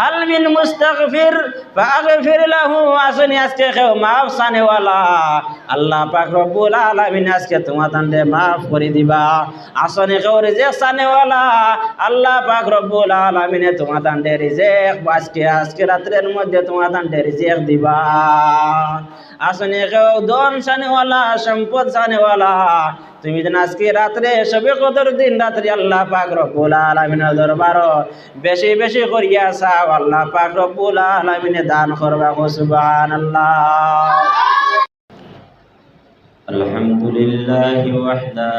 হাল মিন মুস্তাগফির ফাগফির লাহু, আসনি আজকে কেউ মাফ সানেওয়ালা। আল্লাহ পাক রব্বুল আলামিন আজকে তোমার তান্ডে মাফ করে দিবা। আসনি কেউ রিজেক সানেওয়ালা। আল্লাহ পাক রব্বুল আলামিনে তোমার তান্ডে রিজেক, আজকে আজকে রাত্রের মধ্যে তোমার তান্ডে রিজেক দিবা। আসনি কেউ দন সানেওয়ালা, সম্পদ সানেওয়ালা। তুমি যেন আজকে রাত্রে সবে কদর দিন রাত্রে আল্লাহ পাক রব্বুল আলামিনের দরবার বেশি বেশি করিয়া চাও আল্লাহ পাক রব্বুল আলামিনে দান করবা সুবহানাল্লাহ الحمد لله وحده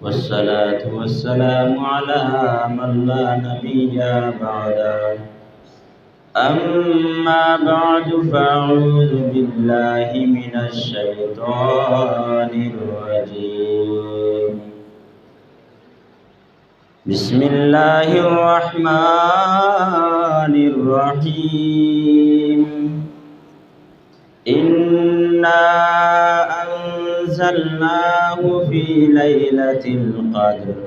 والصلاة والسلام على من لا نبي بعده أما بعد فأعوذ بالله من الشيطان الرجيم. بسم الله الرحمن الرحيم. إنا أنزلناه في ليلة القدر.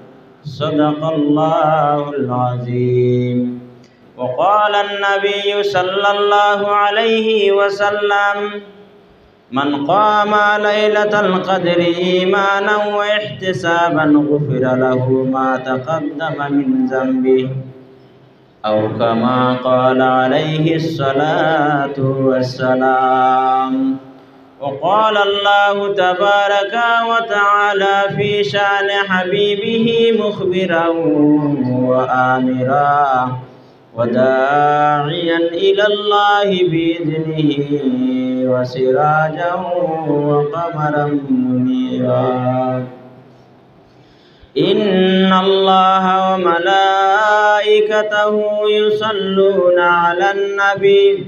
صدق الله العظيم. وقال النبي صلى الله عليه وسلم من قام ليلة القدر إيمانا واحتسابا غفر له ما تقدم من ذنبه أو كما قال عليه الصلاة والسلام. وقال الله تبارك وتعالى في شأن حبيبه مخبرا وآمرا وداعيا إلى الله بإذنه وسراجا وقمرا منيرا. إن الله وملائكته يصلون على النبي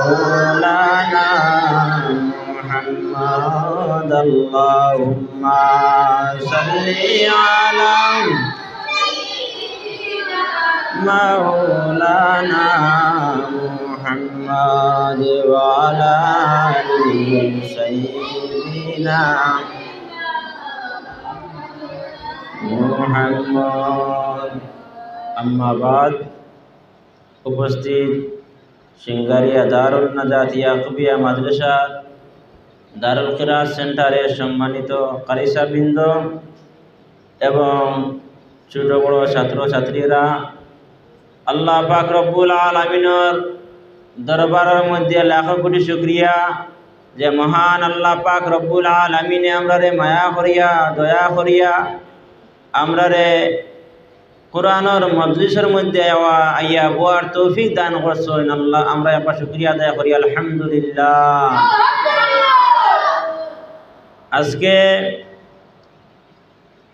محمد اللهم صل على مولانا محمد وعلى آله سيدنا محمد أما بعد উপস্থিত সিঙ্গারিয়া দারুল নাজাতিয়া কুবিয়া মাদ্রাসা দারুল কিরাত সেন্টারের সম্মানিত কারিসাবৃন্দ এবং ছোট বড় ছাত্রছাত্রীরা, আল্লাহ পাক রব্বুল আলমিনর দরবারের মধ্যে লাখ কোটি শুক্রিয়া যে মহান আল্লাহ পাক রব্বুল আলমিনে আমরা রে মায়া করিয়া, দয়া করিয়া আমরা রে কোরআনর মজলিসের মধ্যে আইয়া বোয়ার তৌফিক দান করছেন। আল্লাহ, আমরা একবার শুক্রিয়া আদায় করি। আলহামদুলিল্লাহ। আজকে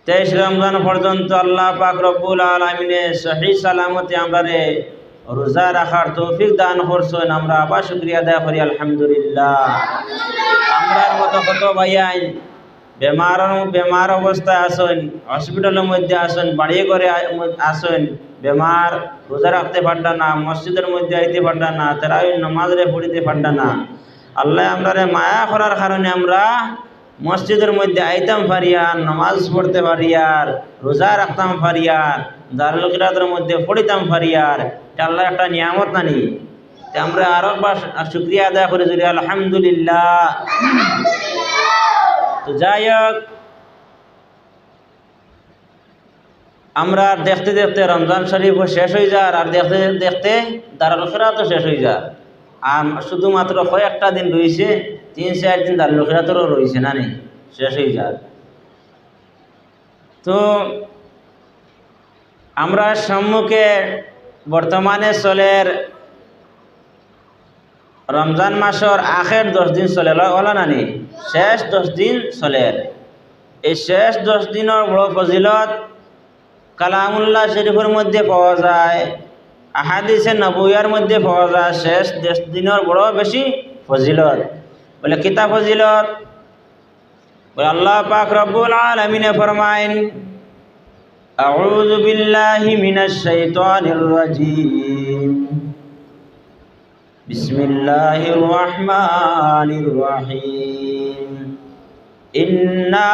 তেইশ রমজান পর্যন্ত আল্লাহ পাক রব্বুল আলমিনে সহি সালামতে আমরা রোজা রাখার তৌফিক দান করছেন। আমরা আবার শুক্রিয়া আদায় করি, আলহামদুলিল্লাহ। আমরার মতো কত ভাইয়াই বেমার বেমার অবস্থায় আসেন হসপিটালের মধ্যে আসেন বাড়ি করে আসেন বেমার, রোজা রাখতে পারটা না, মসজিদের মধ্যে আইতে পারটা না তারা নমাজরে পড়িতে পারটা না। আল্লাহ আমরা মায়া করার কারণে আমরা মসজিদের মধ্যে আইতাম ফারিয়ার নমাজ পড়তে পারিয়ার রোজা রাখতাম ফারিয়ার, দারুল কিরাতের মধ্যে পড়িতাম ফারিয়ার আল্লাহ একটা নিয়ামত নানি। আমরা আরও শুক্রিয়া আদায় করে যদি আলহামদুলিল্লাহ। তো যাই হোক, আমরা দেখতে দেখতে রমজান শরীফও শেষ হয়ে যার আর দেখতে দেখতে দারুল খেরাতও শেষ হয়ে যার আর শুধুমাত্র কয়েকটা দিন রয়েছে তিন চার দিন দারুল খেরাতেরও রয়েছে না নেই শেষ হয়ে যায় তো আমরা সম্মুখে বর্তমানে চলের রমজান মাসের আখের দশ দিন চলে ওলা নানি শেষ দশ দিন চলের। এই শেষ দশ দিনের বড় ফজিলত কালামুল্লাহ শরীফের মধ্যে পাওয়া যায়, আহাদিসে নবুয়ার মধ্যে পাওয়া যায়, শেষ দশ দিনের বড় বেশি ফজিলত। বলে কিতা ফজিলত বলে আল্লাহ পাক রব্বুল আলমিনে ফরমাইন أعوذ بالله من الشيطان الرجيم بسم الله الرحمن الرحيم إنا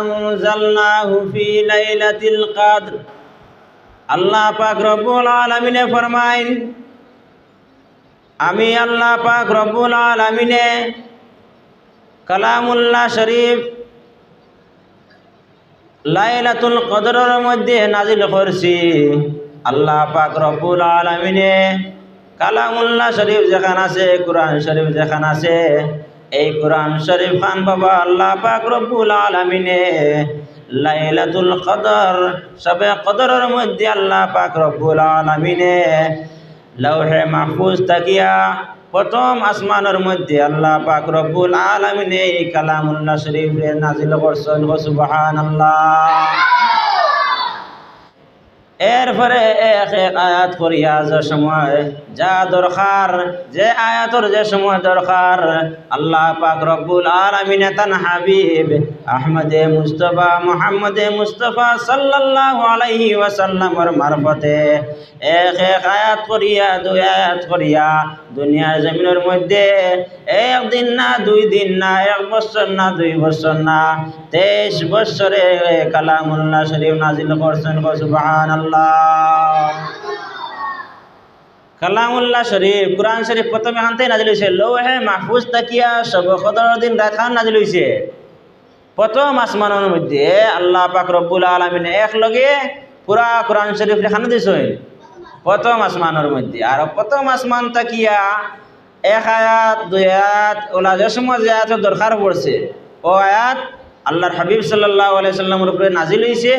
أنزلناه في ليلة القدر আল্লাহ পাক রব্বুল আলমিনে ফরমাইন আমি আল্লাহ পাক রব্বুল আলমিনে কালামুল্লাহ শরীফ লাইলাতুল কদরের মধ্যে নাজিল করছি। আল্লাহ পাক রব্বুল আলমিনে কালামুল্লাহ শরীফ যেখান আছে, কোরআন শরীফ যেখান আছে, এই কোরআন শরীফ খান বাবা, আল্লাহ পাক রব্বুল আলমিনে লাইলাতুল কদর, সবে কদরের মধ্যে আল্লাহ পাক রব্বুল আলমিনে লৌহে মাহফুজ তাকিয়া, প্রথম আসমানের মধ্যে আল্লাহ পাক রব্বুল আলমিনে এই কালামুল্লাহ শরীফ নাজিল করছেন সুবহানাল্লাহ। এরপরে এক এক আয়াত করিয়া যে সময় যা দরকার, যে আয়াতর যে সময় দরকার, আল্লাহ পাক রব্বুল আলামিন তান হাবিব আহমদে মুস্তফা, মোহাম্মদে মুস্তফা সাল্লাল্লাহু আলাইহি ওয়াসাল্লামর মারফতে এক এক আয়াত করিয়া, দুই আয়াত করিয়া দুনিয়ার জমিনের মধ্যে একদিন না, দুই দিন না, এক বছর না, দুই বছর না, তেইশ বছরে কালামুল্লাহ শরীফ নাজিল করছেন সুবহান কালামুল্লাহ শরীফ কোরআন শরীফ প্রথমে থেকে নাজিল হয়েছে লৌহে মাহফুজ তাকিয়া সব সদর দিন রাখান নাজিল হয়েছে প্রথম আসমানের মধ্যে আল্লাহ পাক রব্বুল আলমিন এক লগে পুরা কোরআন শরীফ লেখানো দিয়েছেন প্রথম আসমানের মধ্যে। আর প্রথম আসমান তাকিয়া এক আয়াত, দুই আয়াত, ওলা যে সময় যে আয়াতের দরকার পড়ছে। ও আয়াত আল্লাহর হাবিব সাল্লাহ আলাইসাল্লামের উপরে নাজিল হয়েছে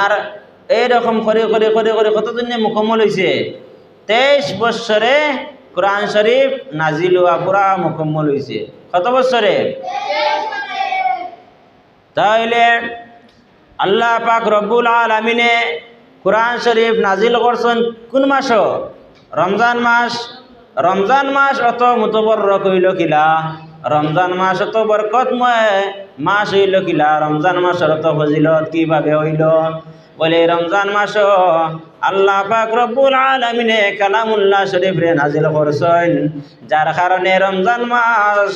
আর এইরকম করে করে করে করে কতদিন মুকম্মল হয়েছে তেইশ বৎসরে কোরআন শরীফ নাজিল হওয়া পুরা মুকম্মল হয়েছে কত বৎসরে? তাহলে আল্লাহ পাক রব্বুল আলমিনে কোরআন শরীফ নাজিল করছেন কোন মাস? রমজান মাস। রমজান মাস অত মুতবর হইল কিলা? রমজান মাস অত বরকতময় মাস হইল কিলা? রমজান মাসের অত ফজিলত কীভাবে হইল? বলে রমজান মাস আল্লাহ পাক রব্বুল আলমিনে কালামুল্লাহ শরীফ রে নাজিল করছেন, যার কারণে রমজান মাস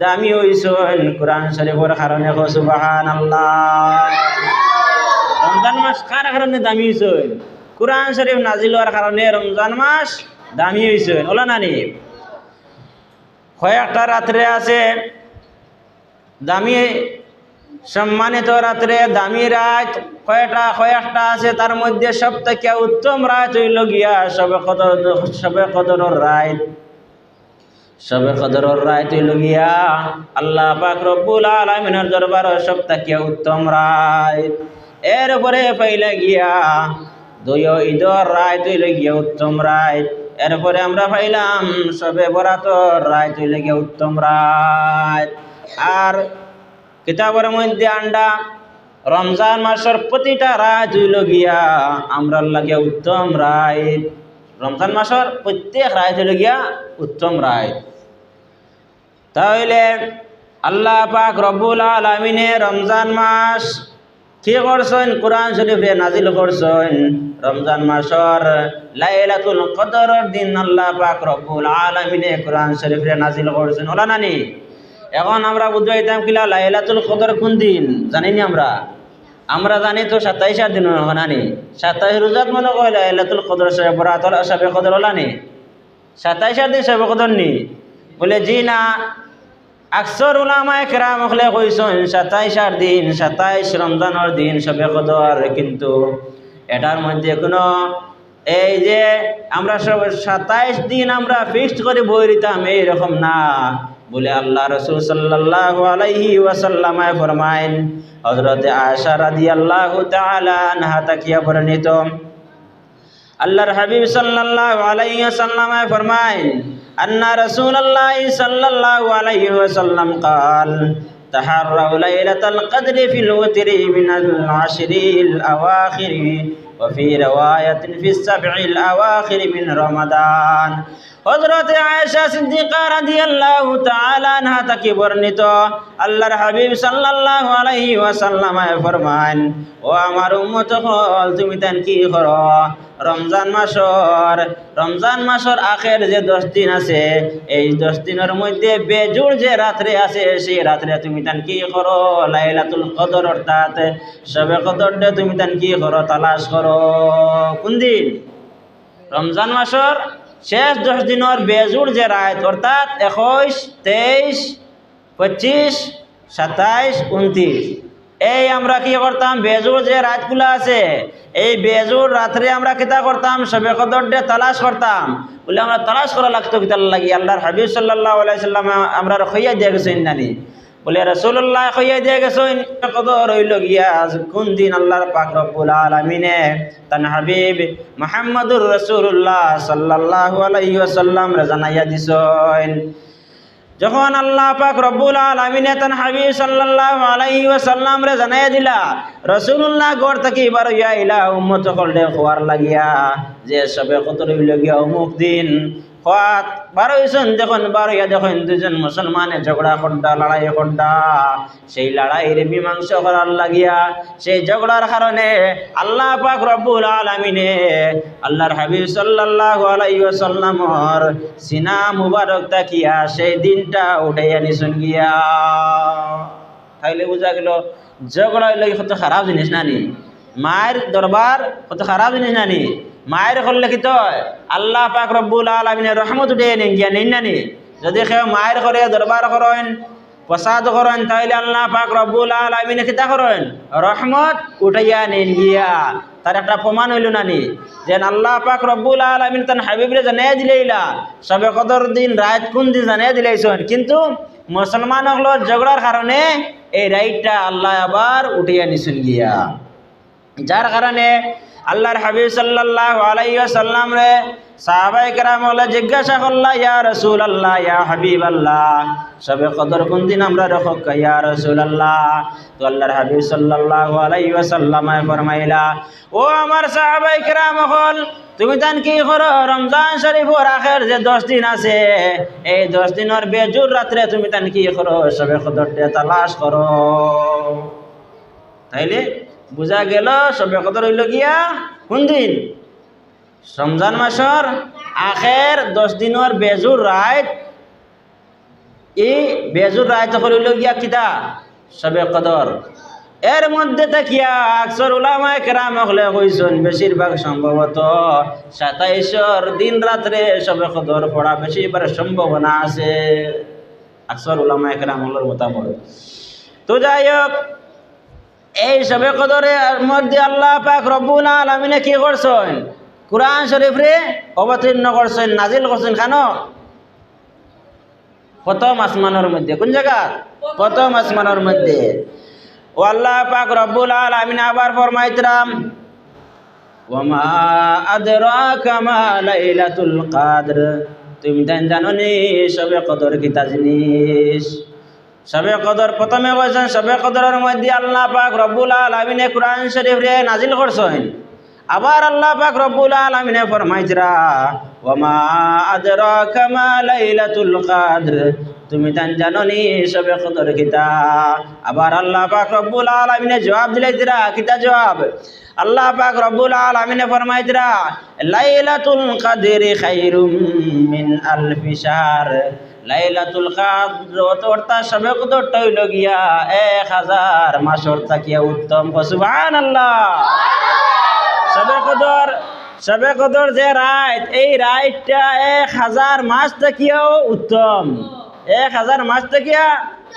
দামি হইছেন কোরআন শরীফের কারণে। সুবাহান আল্লাহ রমজান মাস কার কারণে দামি হইছেন কোরআন শরীফ নাজিল হওয়ার কারণে রমজান মাস দামি হইছেন ওলা নানি? কয়েকটা রাত্রে আছে দামি, সম্মানিত রাত্রে দামি রাত। কয়টা কয়েকটা আছে, তার মধ্যে সব থেকে উত্তম রাত হইল গিয়া সবে কদর, সবে কদরের রাত। সবে কদরের রাত হইল গিয়া আল্লাহ পাক রব্বুল আলমিনের দরবার সব থেকে উত্তম রাত। এরপরে পাইলে গিয়া দুই ঈদর রায় হইল গিয়া উত্তম রায়। এরপরে আমরা পাইলাম সবে বরাতর রায় হইল গিয়া উত্তম রায়। আর কিতাবের মধ্যে আন্ডা রমজান মাসের প্রতিটা রায় হইল গিয়া আমরা লাগে উত্তম রায়। রমজান মাসের প্রত্যেক রায় হইল গিয়া উত্তম রায়। তাহলে আল্লাহ পাক রব্বুল আলমিনে রমজান মাস কি করছেন? কোরআন শরীফে নাজিল করছেন। রমজান মাসর লাইলাতুল কদরের দিন আল্লাহ পাক রব্বুল আলমিনে কোরআন শরীফে নাজিল করছেন। ওলা নানি, এখন আমরা বুঝাইতাম কিলা লাইলাতুল কদর কোন দিন? জানিনি আমরা। আমরা জানি তো সাতাইশ দিন জানি সাতাইশ রোজাত মনে কয় লাইলাতুল কদর সাহেব বরাতল সাবে কদর ওলানি সাতাইশ দিন সাবে কদর নি বলে, জি না আকসর উলামায় কেরাম হলে কইসন, সাতাইশ আর দিন, সাতাইশ রমজানের দিন সবে কদর। কিন্তু এটার মধ্যে কোনো, এই যে আমরা সব সাতাইশ দিন আমরা ফিক্সড করে বই দিতাম এইরকম না। বলে আল্লাহ রসুল সাল্লাল্লাহু আলাইহি ওয়াসাল্লামায় ফরমাইন, হযরতে আয়েশা রাদিয়াল্লাহু তাআলা আনহা তাকিয়া বর্ণিত। আল্লাহর হাবিব সাল্লাল্লাহু আলাইহি ওয়াসাল্লামায় ফরমাইন أن رسول الله صلى الله عليه وسلم قال تحروا ليلة القدر في الوتر من العشر الأواخر وفي رواية في السبع الأواخر من رمضان হজরত আয়েশা সিদ্দিকা রাদিয়াল্লাহু তাআলা আনহা থেকে বর্ণিত, আল্লাহর হাবিব সাল্লাল্লাহু আলাইহি ওয়াসাল্লাম ফরমান, ও আমার উম্মত হল, তুমি তেন কি করো? রমজান মাসর রমজান মাসর আখের যে দশ দিন আছে, এই দশ দিনের মধ্যে বেজুড় যে রাত্রে আছে, সেই রাত্রে তুমি তান কি করো? লাইলাতুল কদর অর্থাৎ সবে কদর তুমি তান কি করো? তালাশ করো। কোন দিন? রমজান মাসর শেষ দশ দিনের বেজুর যে রাত অর্থাৎ একুশ, তেইশ, পঁচিশ, সাতাইশ উনত্রিশ এই আমরা কি করতাম? বেজুর যে রাতগুলো আছে, এই বেজুর রাত্রে আমরা কিতা করতাম? সবে কদর তালাশ করতাম। বলে আমরা তালাশ করা লাগতো কিতাল লাগি। আল্লাহর হাবিব সাল্লাহ আলাইসাল্লাম আমরা খইয়া দিয়ে গেছেন নানি বলে রসুল্লাহ খইয়া দিয়ে গেছেন কত রইল গিয়া কোন দিন আল্লাহর পাক রব্বুল আলমিনে তান হাবিব মোহাম্মদুর রসুল্লাহ সাল্লাহ আলাইহি ওয়াসাল্লাম জানাইয়া দিছেন। যখন আল্লাহ পাক রব্বুল আলমিনে তান হাবিব সাল্লাহ আলাইহি ওয়াসাল্লাম রে জানাইয়া দিলা রসুল্লাহ গড় থেকে এবার ইয়া ইলা উম্মত সকলে খোয়ার লাগিয়া, যে সবে কত রইল গিয়া, অমুক দিন খাত বারো হয়েছেন দেখুন বারো ইয়া দেখুন দুজন মুসলমানে ঝগড়া খড্ডা লড়াই খড্ডা সেই লড়াইয়ের মীমাংসা করার লাগিয়া সেই ঝগড়ার কারণে আল্লাহ পাক রব্বুল আলমিনে আল্লাহর হাবিব সাল্লাল্লাহু আলাইহি ওয়াসাল্লামর সিনা মুবারক তাকিয়া সেই দিনটা উঠাইয়া নিছুন গিয়া। তাইলে বোঝা গেল, ঝগড়া হইলে কত খারাপ জিনিস নানি? মায়ের দরবার কত খারাপ জিনিস নানি? মায়ের করলে কি তো আল্লাহ পাক রব্বুল আলমিনের রহমত উঠে নেন গিয়া নেন নানি যদি কেউ মায়ের করে দরবার করেন, প্রসাদ করেন তাহলে আল্লাহ পাক রব্বুল আলমিনে কিতা করেন? রহমত উঠাইয়া নেন গিয়া। তার একটা প্রমাণ হইল নানি যে আল্লাহ পাক রব্বুল আলমিন তার হাবিবরে জানিয়ে দিলেইলা, সবে কদর দিন, রাত কোন দিন জানিয়ে দিলেইছেন। কিন্তু মুসলমান হলোর ঝগড়ার কারণে এই রাইটটা আল্লাহ আবার উঠিয়া নিছেন গিয়া। যার কারণে আল্লাহর হাবিব সাল্লাল্লাহু আলাইহি ওয়াসাল্লাম রে সাহাবায়ে কেরাম হলে জিজ্ঞাসা করলা, ইয়া রাসূলুল্লাহ, ইয়া হাবিবাল্লাহ, সবে কদর কোন দিন আমরা রখক ইয়া রাসূলুল্লাহ। তো আল্লাহর হাবিব সাল্লাল্লাহু আলাইহি ওয়াসাল্লাম ফরমাইলা, ও আমার সাহাবায়ে কেরাম হল, তুমি তান কি করো? রমজান শরীফর আখের যে দশ দিন আছে, এই দশ দিনের বেজুর রাত্রে তুমি তান কি করো? সবে কদরটা তালাশ করো। তাইলে বোঝা গেল, সবে কদর হইল গিয়া? কোন দিন? রমজান মাসর আখের দশ দিনের বেজুর রাত এই বেজুর রাত হইল গিয়া কিতা? সবে কদর। এর মধ্যে থাকিয়া আকসর উলামায় কেরাম হলে কইছেন, বেশিরভাগ সম্ভবত সাতাইশর দিন রাত্রে সবে কদর পড়া বেশিবার সম্ভাবনা আছে। আকসর উলামায় কেরাম হলের মতামত। তো যাই হোক এই সবে কদরের মধ্যে আল্লাহ পাক রব্বুল আলমিনে কি করছেন? কোরআন শরীফ রে অবতীর্ণ করছেন, নাজিল করছেন কেন? প্রথম আসমানের মধ্যে। কোন জায়গা? প্রথম আসমানের মধ্যে। ও আল্লাহ পাক রব্বুল আলমিন আবার ফরমাইতরাম, ওমা আদরাকা মা লাইলাতুল কাদর। তুমি জানো নি সবে কদর কিতা জিনিস সবে কদর প্রথমে কইছেন সবে কদরের মধ্যে আল্লাহ পাক রব্বুল আলমিনে কোরআন শরীফ রে নাজিল করছেন। আবার আল্লাহ পাক রব্বুল আলমিনে ফরমাইজরা ওমা আদরাকা মা লাইলাতুল কাদর। তুমি তান জানো নি সবে কদর কিতা? আবার আল্লাহ পাক রব্বুল আলমিনে জবাব দিলাইছিরা কিতা জবাব? আল্লাহ পাক রব্বুল আলমিনে ফরমাইছিরা লাইলাতুল কাদরি খাইরুম মিন আলফি শাহর। লাইলাতুল কাদর অর্থাৎ সবে হইল গিয়া এক হাজার মাসর তাকিয়া উত্তম। সুবহানাল্লাহ। সবে কদর সবে কদর যে রাইত, এই রাইটটা এক হাজার মাস থাকিয়াও উত্তম। এক হাজার মাস থাকিয়া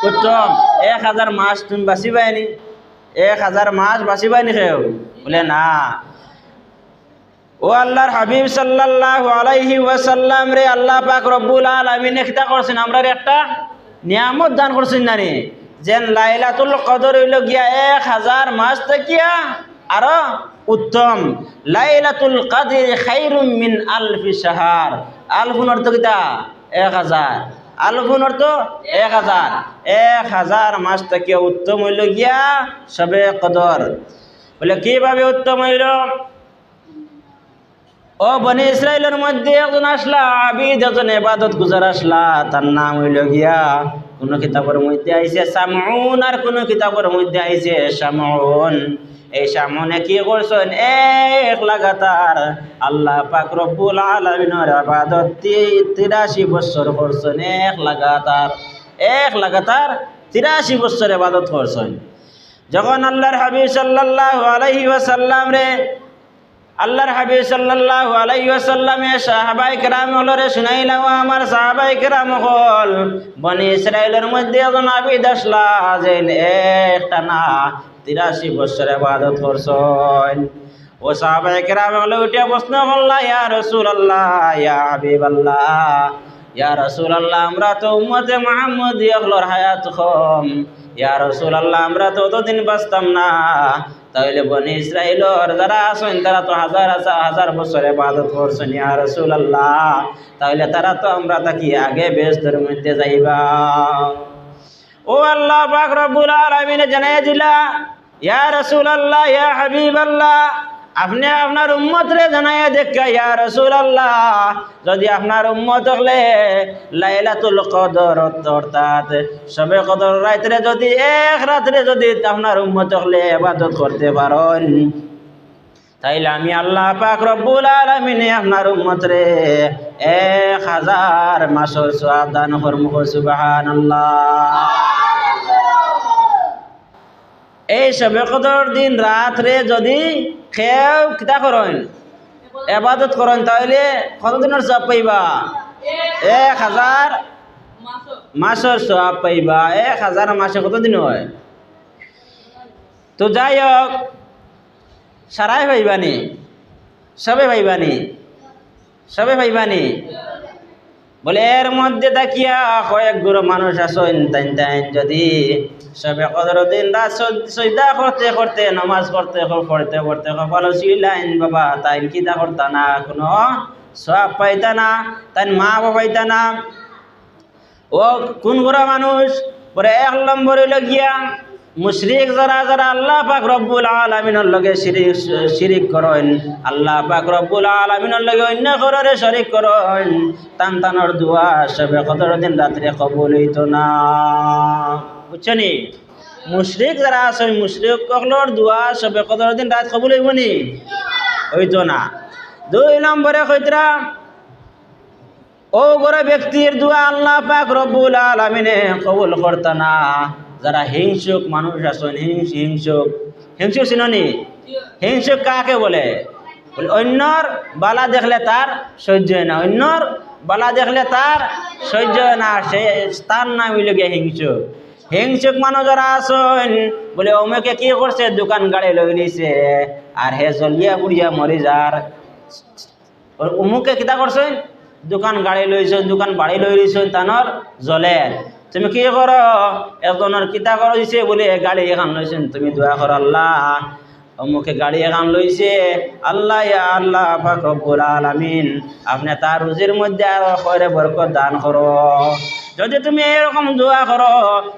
উত্তম। এক হাজার মাস তুমি বাঁচি পাইনি এক হাজার মাস বাঁচি পাইনি খেয়েও বলে না। ও আল্লাহর হাবিব সাল্লাল্লাহু আলাইহি ওয়াসাল্লাম রে, আল্লাহ পাক রব্বুল আলামিন একটা করছেন। আমরা একটা নিয়ামত দান করছেন নানি যেন লাইলাতুল কদর হইল গিয়া এক হাজার মাস থাকিয়া আরও উত্তম। লাইলাতুল কাদির খাইরুম মিন আলফি শাহার। আলফুন অর্থ কিতা এক হাজার। আলফুন অর্থ এক হাজার। এক হাজার মাস থাকিয়া উত্তম হইল গিয়া সবে কদর। বলে কীভাবে উত্তম হইল? ও বনি ইসরায়েলের মধ্যে একজন আসলা, আবিদ একজন এবাদত গুজার আসলা, তার নাম হইল গিয়া, কোন কিতাবের মধ্যে আইছে সামউন আর কোন কিতাবের মধ্যে আইছে সামউন। এই সামনে কি করছেন এক লাগাতার আল্লাহ পাক রব্বুল আলামিনের ইবাদত তিরাশি বছর করছেন, এক লাগাতার এক লাগাতার তিরাশি বছর ইবাদত করছেন। যখন আল্লাহর হাবিব সাল্লাল্লাহু আলাইহি ওয়াসাল্লাম রে আল্লাহর হাবিব সাল্লাল্লাহু আলাইহি ওয়াসাল্লামে সাহাবাই কেরাম হলরে শুনাইলাম আমার সাহাবাই কেরাম হল। বনি ইসরায়েলের মধ্যে একজন আবিদ আসলা যে একটা না তিরাশি বছর ইবাদত করছেন। ও সাহাবাই কেরাম হলে উঠে প্রশ্ন করলা, ইয়া রাসূলুল্লাহ, ইয়া হাবিবাল্লাহ ইয়া রাসূলুল্লাহ, আমরা তো রাসূলুল্লাহ, আমরা তো না। তাহলে যারা তারা তো হাজার হাজার করছেন, ইয়া রাসূলুল্লাহ। তাহলে তারা তো আমরা তাকি আগে বেহেশতের মধ্যে যাইবা। ও আল্লাহ জানাই দিলা, ইয়া রাসূলুল্লাহ, ইয়া হাবিবাল্লাহ আপনি আপনার উম্মত রে জানাইয়া দেখা ইয়া আল্লাহ যদি আপনার উম্মত হলে লাইলাতুল কদর অর্থাৎ সবে কদর রাত্রে যদি, এক রাত্রে যদি আপনার উম্মত হলে ইবাদত করতে পারেন, তাইলে আমি আল্লাহ পাক রব্বুল আলামিনে আপনার উম্মত রে এক হাজার মাসর সওয়াব দান করমু, সুবহানাল্লাহ। এই সবে কদর দিন রাত্রে যদি খেয়েও কিতা করেন এবাদত করেন তাহলে কতদিনের সব পাইবা? এক হাজার মাসের সব পাইবা। এক হাজার মাসে কতদিন হয়? তো যাই হোক সারাই পাইবানি সবে পাইবানি সবে পাইবানি বলে এর মধ্যে তাকিয়া কয়েক গুরু মানুষ আসেন যদি সবে কদর দিন রাত সৈদা করতে করতে, নমাজ করতে পড়তে পড়তে কপাল লাইন বাবা তাই কিতা করতা না, কোনো সব পাইতা না তাই মা পাইতা না। ও কোন গুড়া মানুষ, পরে এক নম্বর গিয়া মুশরিক যারা যারা আল্লাহ পাক রব্বুল আলমিনের লগে শিরিক শিরিক করেন, আল্লাহ পাক রব্বুল আলমিনের লগে অন্য ঘরে শরিক করেন টান টানোর দোয়া সবে কদর দিন রাত্রে কবুল হইতো না। বুঝছনি মুশরিক যারা আছে, ওই মুশরিক সকলের দোয়া সবে কদর দিন রাত কবুল হইব নি? হইতো না। দুই নম্বরে কইতরা ও গরে ব্যক্তির দোয়া আল্লাহ পাক রব্বুল আলমিনে কবুল করতা না? যারা হিংসুক মানুষ আছেন হিংস হিংসুক। হিংসুক চিননি? হিংসুক কাকে বলে? বলে অন্যর বালা দেখলে তার সহ্য হয় না। অন্যর বালা দেখলে তার সহ্য হয় না। সে তার নাম হইল গিয়ে হিংসুক। হিংসুক মানুষ যারা আসন। বলে, অমুকে কি করছে? দোকান গাড়ি লই নিছে। আর হে জলিয়া বুড়িয়া মরি যার। অমুকে কিতা করছেন? দোকান গাড়ি লইছেন, দোকান বাড়ি লই লইছেন তানর জলের তুমি কি করো? এজনের কিতা করো দিছে বলে, গাড়ি এখান লইছেন, তুমি দোয়া কর আল্লাহ। অমুকে গাড়ি এখান লইছে। আল্লাহ আল্লাহ, পাক রব্বুল আলামিন, আপনি তার রুজির মধ্যে আর খয়রে বরকত দান করো। যদি তুমি এরকম দোয়া করো,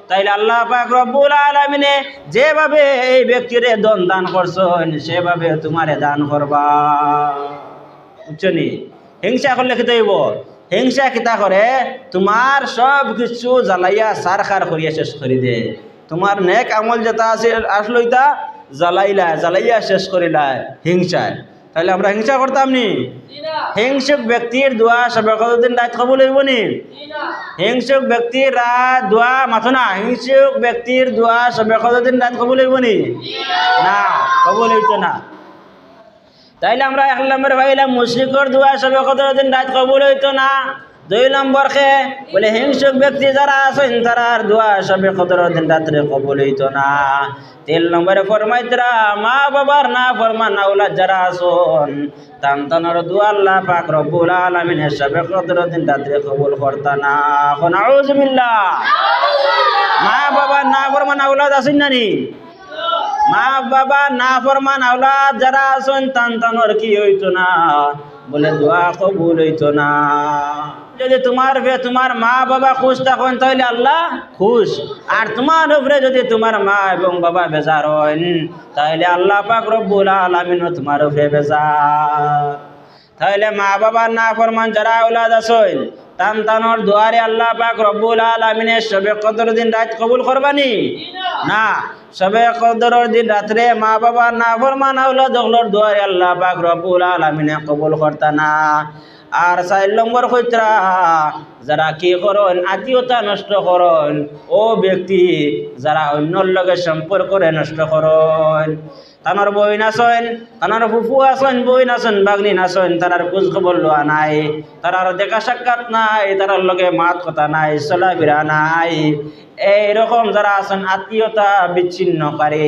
তাইলে আল্লাহ পাক রব্বুল আলামিনে যেভাবে এই ব্যক্তিরে দন দান করছেন, সেভাবে তোমারে দান করবা। বুঝছনি হিংসা করলে খেতে হইব হিংসা কিতা করে? তোমার সব কিছু জ্বালাইয়া সার খার করিয়া শেষ করে দে। তোমার নেক আমল যেটা আছে আসলো জ্বালাইলা জ্বালাইয়া শেষ করিলা হিংসায়। তাহলে আমরা হিংসা করতাম নি? হিংসুক ব্যক্তির দোয়া সবে কতদিন রাত কবুল হইব নি হিংসুক ব্যক্তির রাত দোয়া মাথো না। হিংসুক ব্যক্তির দোয়া সবে কতদিন রাত কবুল হইব নি না কবুল হইতো না। তাইলে আমরা এক নম্বর ভাইলাম মুশরিকর দোয়া সবে কত দিন রাত কবুল হইতো না? দুই নম্বর খে বলে, হিংসুক ব্যক্তি যারা আছেন তারার দোয়া সবে কদর দিন রাত্রে কবুল হইতো না। তিন নম্বরে ফরমাইতরা, মা বাবার না ফরমান আউলাদ যারা আসুন তান তানোর দোয়া আল্লাহ পাক রব্বুল আলামিন সবে কদর দিন রাত্রে কবুল করতা না। এখন আউজুবিল্লাহ মা বাবা না ফরমান আউলাদ আছেন না নি? মা বাবা না ফরমান আউলাদ যারা তান তানোর কি হইতো না? বলে, দোয়া কবুল হইতো না। যদি তোমার তোমার মা বাবা খুশ থাকেন তাহলে আল্লাহ খুশ। আর তোমার উপরে যদি তোমার মা এবং বাবা বেজার হন তাহলে আল্লাহ পাক রব্বুল আলামিনও তোমার উপরে বেজার। তাহলে মা বাবার না ফরমান যারা আউলাদ আছেন তান তানোর দুয়ারে আল্লাহ পাক রব্বুল আলামিনের সবে কদর দিন রাত কবুল করবানি? না। সবে কদরের দিন রাত্রে মা বাবার না ফরমান আউলাদ ওগুলোর দুয়ারে আল্লাহ পাক রব্বুল আলামিনে কবুল করতা না আর চার নম্বর কইতরা যারা কি করন আত্মীয়তা নষ্ট করন ও ব্যক্তি যারা অন্যর লগে সম্পর্করে নষ্ট করন তানার বই নাচন তানার ফুফু আছেন বই নাচন বাগনি নাচন তারার খোঁজ খবর লোৱা নাই, তারার দেখা সাক্ষাৎ নাই, তারার লগে মাত কথা নাই, চলাফেরা নাই। এইরকম যারা আছেন আত্মীয়তা বিচ্ছিন্ন করে।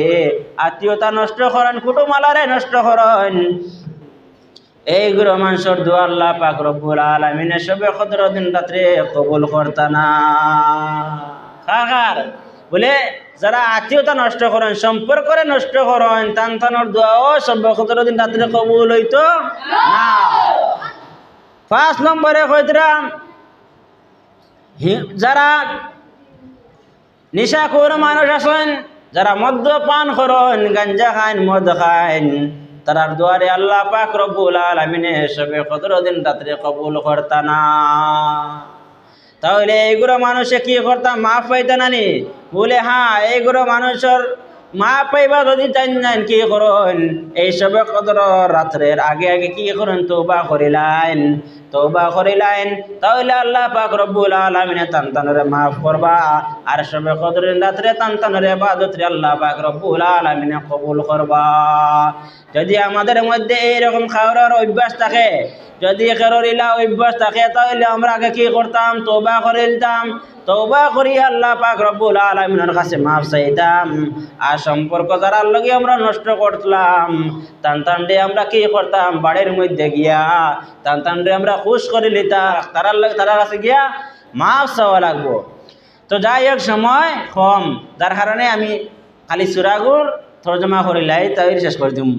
আত্মীয়তা নষ্ট করেন কুটুমালারে নষ্ট করেন এইগুলো মানুষের দোয়া আল্লাহ পাক রব্বুল আলামিনে সবে কদর দিন রাত্রে কবুল করতা না। কাকার বলে, যারা আত্মীয়তা নষ্ট করেন, সম্পর্করে নষ্ট করেন, তান তানোর দোয়াও সবে কদর দিন রাত্রে কবুল হইতো না। পাঁচ নম্বরে কইতরাম যারা নিশাখোর মানুষ আছেন, যারা মদ্যপান করেন, গাঞ্জা খান, মদ খান তারার দুয়ারে আল্লাহ পাক রব্বুল আলমিনে সবে কদর দিন রাত্রে কবুল করতা না। তাহলে এইগুলো মানুষে কি করতাম মাফ পাইতা নানি। বলে হ্যাঁ এইগুলো মানুষের মা পাইবা যদি জান কি করুন? এই সবে কদর রাত্রের আগে আগে কি করুন? তৌবা করিলাইন তৌবা করিলাইন তাহলে আল্লাহ পাক রব্বুল আলামিনে তান তানরে মাফ করবা। আর সবে কদরের রাত্রে তান তানরে ইবাদতরে আল্লাহ পাক রব্বুল আলামিনে কবুল করবা। যদি আমাদের মধ্যে এইরকম খাওয়ার অভ্যাস থাকে, যদি খেররিলা অভ্যাস থাকে, তাহলে আমরা আগে কি করতাম? তৌবা করে দিতাম তৌবা করি, আল্লাহ পাক রব্বুল আলমিনের কাছে মাফ চাইতাম। আর সম্পর্ক যারা লগে আমরা নষ্ট করতাম, টান টানডে আমরা কি করতাম? বাড়ির মধ্যে গিয়া টান টানডে আমরা খুশ করে লিতাম তারার লগে তারার কাছে গিয়া মাফ চাওয়া লাগবো। তো যাই হোক, সময় কম। যার কারণে আমি খালি চূড়াগুর তর্জমা করিলাই তাই শেষ করে দিম।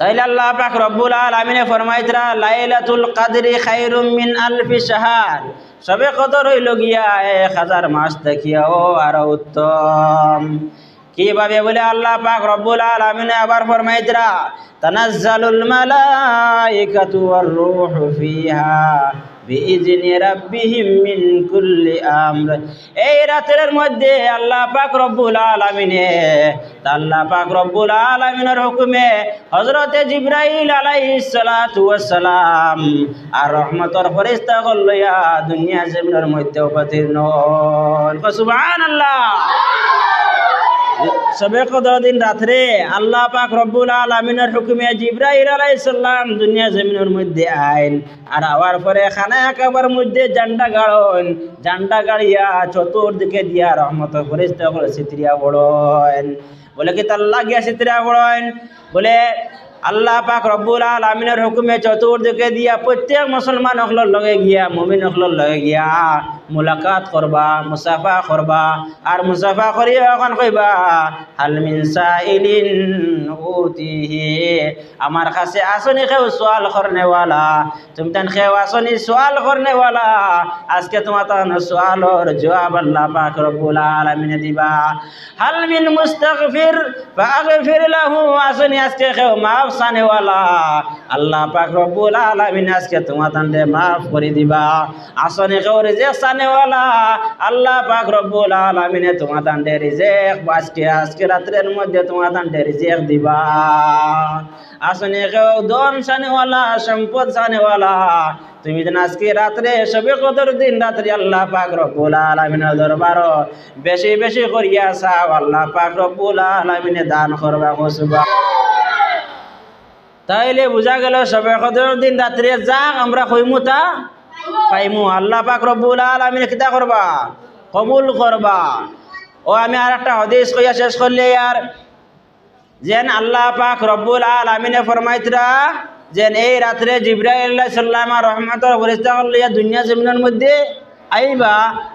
তাইলে আল্লাহ পাক রব্বুল আলামিনে ফরমাইতরা লাইলাতুল কাদরি খায়রুম মিন আলফি শাহর। সবে কদর হইল গিয়া, এক হাজার মাস দেখিয়া, ও আর উত্তম। কীভাবে বলে আল্লাহ পাক রব্বুল আলামিন আবার ফরমাইতরা তানাজ্জালুল মালাইকাতু ওয়ার রূহু ফিহা। এই রাতের মধ্যে আল্লাহ পাক রব্বুল আলামিনে, আল্লাহ পাক রব্বুল আলামিনের হুকুমে হযরতে জিবরাইল আলাইহিস সালাতু ওয়াস সালাম আর রহমতের ফেরেশতা কল দুনিয়া জমিনের মধ্যে অবতীর্ণ হন। সুবহানাল্লাহ! সবে কদর দিন রাত্রে আল্লাহ পাক রব্বুল আলমিনের হুকুমে জিব্রাহিল আলাইসাল্লাম দুনিয়া জমিনের মধ্যে আইন আর আওয়ার পরে খানা একাবার মধ্যে জান্ডা গাড়ন। জান্ডা গাড়িয়া চতুর্দিকে দিয়া রহমত ফরিস্তা করে সিতরিয়া বড়ন বলে কি, তার লাগিয়া সিতরিয়া বড়ন বলে, আল্লাহ পাক রব্বুল আলমিনের হুকুমে চতুর্দিকে দিয়া প্রত্যেক মুসলমান হকলর লগে গিয়া, মুমিন হকলর লগে গিয়া মুলাকাত করবা, মুসাফা করবা, আর মুসাফা করিয়া এখন কইবা হালমিন সাইলিন উতিহি, আমার কাছে আসনি কেউ সোয়াল করনেওয়ালা, তুমি তান খেউ আসনি সোয়াল করনেওয়ালা, আজকে তোমার তান সোয়ালর জবাব আল্লাহ পাক রব্বুল আলমিনে দিবা। হালমিন মুস্তাগফির, ফাগফির লাহু, আসনি আজকে কেউ মাফ সানেওয়ালা আল্লাহ পাক রব্বুল আলামিন আজকে তোমার তান্ডে মাফ করে দিবা। আসনে কেউ রিজেক সানেওয়ালা আল্লাহ পাক রব্বুল তোমার তান্ডে রিজেক, আজকে রাত্রের মধ্যে তোমার তান্ডে রিজেক দিবা। আসনে কেউ দন সানেওয়ালা সম্পদ সানেওয়ালা তুমি আজকে রাত্রে সবে কদর দিন রাত্রে আল্লাহ পাক রব্বুল আলামিনের দরবার বেশি বেশি করিয়া চাও, আল্লাহ পাক রব্বুল আলামিনে দান করবা কসবা তাইলে বোঝা গেল সবে কদর দিন রাত্রে যাক, আমরা কইমু তা পাইমু, আল্লাহ পাক রব্বুল আলামিন কিতা করবা, কবুল করবা। ও, আমি আর একটা হদিস কইয়া শেষ করলে আর, যেন আল্লাহ পাক রব্বুল আলামিনে ফরমাইতরা, যেন এই রাত্রে জিব্রাইল সাল্লাম রহমতর ফরিস্তা লইয়া দুনিয়া জমিনের মধ্যে আইবা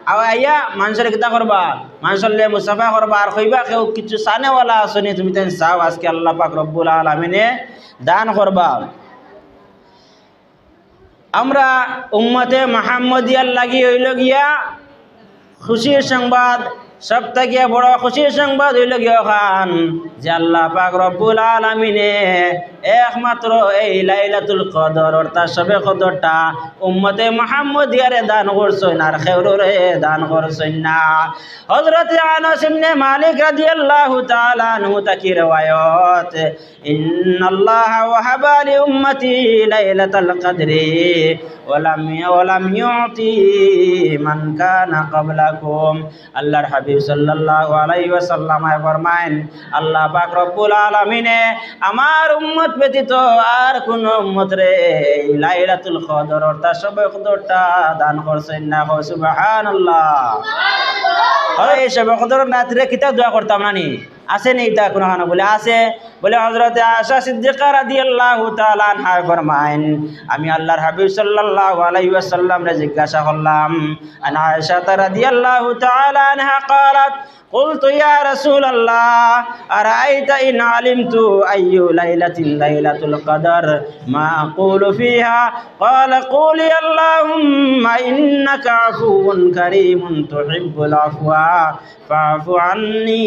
আর আইয়া মানুষের কিতা করবা, মানুষের লিয়ে মুসাফা করবা, আর কইবা কেউ কিছু সানেওয়ালা আসনি তুমি তেন চাও আজকে আল্লাহ পাক রব্বুল আলামিনে দান করবা। আমরা উম্মতে মাহমদিয়ার লাগিয়ে হইল গিয়া খুশির সংবাদ সব থেকে বড় খুশির সংবাদ হইল গিয়া খান যে আল্লাহ পাক রব্বুল আলামিনে একমাত্র এই লাইলাতুল কদর, অর্থাৎ সবে কদরটা উম্মতে মুহাম্মদিয়ারে দান করছেন আর খেউরে দান করছেন না। হযরত আনাস ইবনে মালিক রাদিয়াল্লাহু তাআলা আনহু তাকি riwayat ইন্নাল্লাহা ওয়াহাবা লি উম্মতি লাইলাতাল কদরি ওয়ালাম ওয়ালাম ইউতি মান কানা ক্বাবলাকুম। আল্লাহর হাবিব সাল্লাল্লাহু আলাইহি ওয়াসাল্লাম ফরমায়েন আল্লাহ পাক রব্বুল আলামিনে আমার উম্মত ব্যতীত আর কোন উম্মত রে লাইলাতুল কদর অর্থাৎ সবে কদরটা দান করছেন না সুবহানাল্লাহ। সুবহানাল্লাহ। এই সবে কদর রাত্রে কিতা দোয়া করতাম না নি আছে নি তা কোনো খানা বলে আছে বলে হজরত আশা সিদ্দিকা রাদিয়াল্লাহু তাআলা আনহা ফরমায়েন আমি আল্লাহর হাবিব সাল্লাল্লাহু আলাইহি ওয়াসাল্লাম রে জিজ্ঞাসা করলাম আন আয়েশা রাদিয়াল্লাহু তাআলা আনহা قالت قلت يا رسول الله أرأيت إن علمت أي ليلة ليلة القدر ما أقول فيها قال قولي اللهم إنك عفو كريم تحب العفو فاعف عني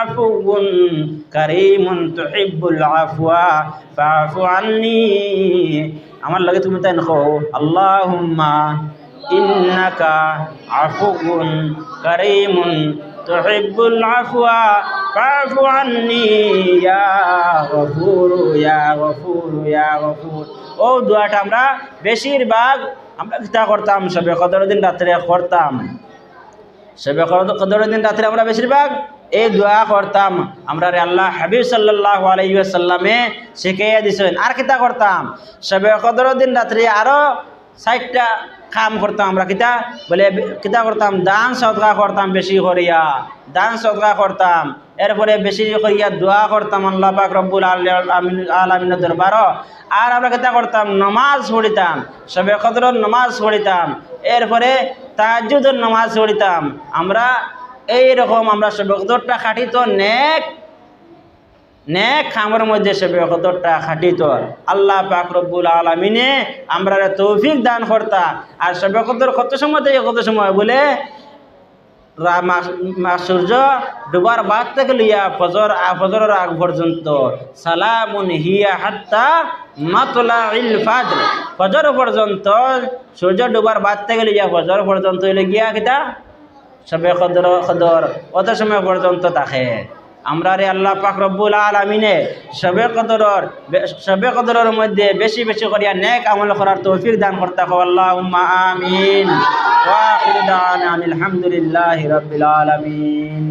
আফুউন কারীমুন তুহিব্বুল আফওয়া ফাআফু আন্নি আমার লাগে তুমি তাই নখো আল্লাহুম্মা ইন্নাকা আফুউন কারীমুন তুহিব্বুল আফওয়া। ফাআফু আন্নি, ইয়া গফুর ইয়া গফুর ইয়া গফুর। ও দোয়াটা আমরা বেশিরভাগ আমরা কিতা করতাম? সবে কদর দিন রাত্রে করতাম। সবে কদর দিন রাত্রে আমরা বেশিরভাগ এই দোয়া করতাম। আমরা আল্লাহ হাবিব সাল্লাহ আলাইসাল্লামে শিখাইয়া দিছেন। আর কিতা করতাম? সবে কদর দিন রাত্রে আরও ষাটটা কাম করতাম আমরা। কিতা? বলে কিতা করতাম? দান সদকা করতাম বেশি করিয়া। দান সদকা করতাম। এরপরে বেশি করিয়া দোয়া করতাম আল্লাহ পাক রব্বুল আলমিনের দরবার আর আমরা কিতা করতাম? নমাজ পড়িতাম। সবে কদর নমাজ পড়িতাম। এরপরে তাজুদের নমাজ পড়িতাম। আমরা এই রকম আমরা সবে খাটি তো নেক নেক খামের মধ্যে সবে কদরটা খাটিত। আল্লাহ পাক রব্বুল আলমিনে আমরা তৌফিক দান করতা। আর সবে কদর কত সময় থেকে কত সময় বলে সূর্য ডুবার বাদ থেকে লিয়া ফজর ফজরের আগ পর্যন্ত সালামুন হিয়া হাত্তা মাতলা ইল ফাজর। ফজর পর্যন্ত সূর্য ডুবার বাদ থেকে লিয়া ফজর পর্যন্ত গিয়া কিতা? সবে কদর কদর, অত সময় পর্যন্ত থাকে। আমরা রে আল্লাহ পাক রব্বুল আলমিনে সবে কদরর সবে কদরের মধ্যে বেশি বেশি করিয়া নেক আমল করার তৌফিক দান করতে আল্লাহ আমিন। আলহামদুলিল্লাহ রবিল আলমিন।